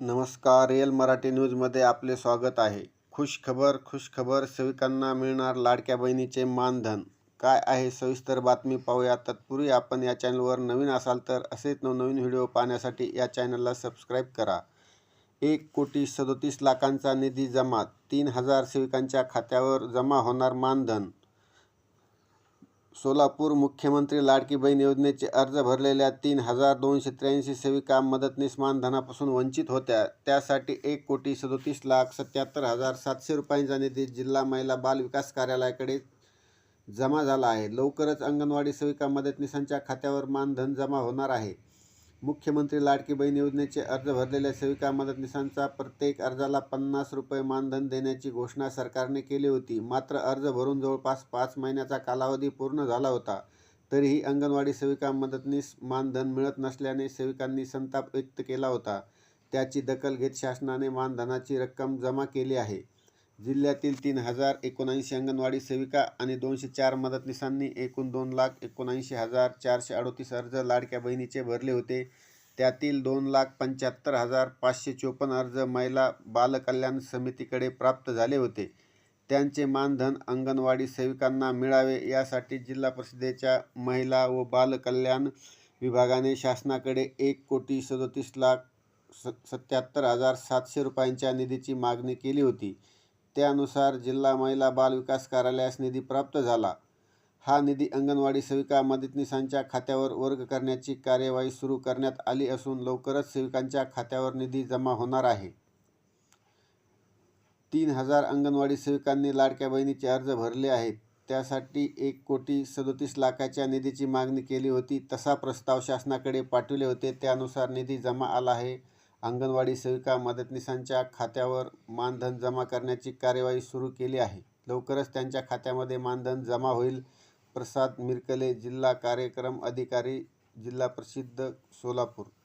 नमस्कार रिअल मराठी न्यूजमध्ये आपले स्वागत आहे. खुश खबर खुश खबर सेविकांना मिळणार लाडक्या बहिणीचे मानधन. काय आहे सविस्तर बातमी पाहूया. तत्पूर्वी आपण या चॅनलवर नवीन असाल तर असेच नवनवीन व्हिडिओ पाहण्यासाठी या चॅनलला सबस्क्राईब करा. एक कोटी सदोतीस लाखांचा निधी जमा तीन हजार सेविकांच्या खात्यावर जमा होणार मानधन. सोलापूर मुख्यमंत्री लाडकी बहीण योजनेचे अर्ज भरलेल्या तीन हजार दोनशे त्र्याऐंशी सेविका मदतनीस मानधनापासून वंचित होत्या. त्यासाठी एक कोटी सदोतीस लाख सत्याहत्तर हजार सातशे रुपयांचा निधी जिल्हा महिला बाल विकास कार्यालयाकडे जमा झाला आहे. लवकरच अंगणवाडी सेविका मदतनीसांच्या खात्यावर मानधन जमा होणार आहे. मुख्यमंत्री लाडकी बहीण योजनेचे अर्ज भरलेल्या सेविका मदतनीसांचा प्रत्येक अर्जाला पन्नास रुपये मानधन देण्याची घोषणा सरकारने केली होती. मात्र अर्ज भरून जवळपास पाच महिन्याचा कालावधी पूर्ण झाला होता. तरीही अंगणवाडी सेविका मदतनीस मानधन मिळत नसल्याने सेविकांनी संताप व्यक्त केला होता. त्याची दखल घेत शासनाने मानधनाची रक्कम जमा केली आहे. जिल्ह्यातील तीन हजार एकोणऐंशी अंगणवाडी सेविका आणि दोनशे चार मदतनीसांनी एकूण दोन लाख एकोणऐंशी हजार चारशे अडोतीस अर्ज लाडक्या बहिणीचे भरले होते. त्यातील दोन लाख पंच्याहत्तर हजार पाचशे चोपन्न अर्ज महिला बालकल्याण समितीकडे प्राप्त झाले होते. त्यांचे मानधन अंगणवाडी सेविकांना मिळावे यासाठी जिल्हा परिषदेच्या महिला व बालकल्याण विभागाने शासनाकडे एक कोटी सदोतीस लाख स सत्याहत्तर हजार सातशे रुपयांच्या निधीची मागणी केली होती. त्यानुसार जिल्हा महिला बाल विकास कार्यालयास निधी प्राप्त झाला. हा निधी अंगणवाडी सेविका मदतनीसांच्या खात्यावर वर्ग करण्याची कार्यवाही सुरू करण्यात आली असून लवकरच सेविकांच्या खात्यावर निधी जमा होणार आहे. तीन हजार अंगणवाडी सेविकांनी लाडक्या बहिणीचे अर्ज भरले आहेत. त्यासाठी एक कोटी सदोतीस लाखाच्या निधीची मागणी केली होती. तसा प्रस्ताव शासनाकडे पाठविले होते. त्यानुसार निधी जमा आला आहे. अंगणवाडी सेविका मदतनीसांच्या खात्यावर मानधन जमा करण्याची कार्यवाही सुरू केली आहे. लवकरच त्यांच्या खात्यामध्ये मानधन जमा होईल. प्रसाद मिरकले जिल्हा कार्यक्रम अधिकारी जिल्हा प्रसिद्ध सोलापूर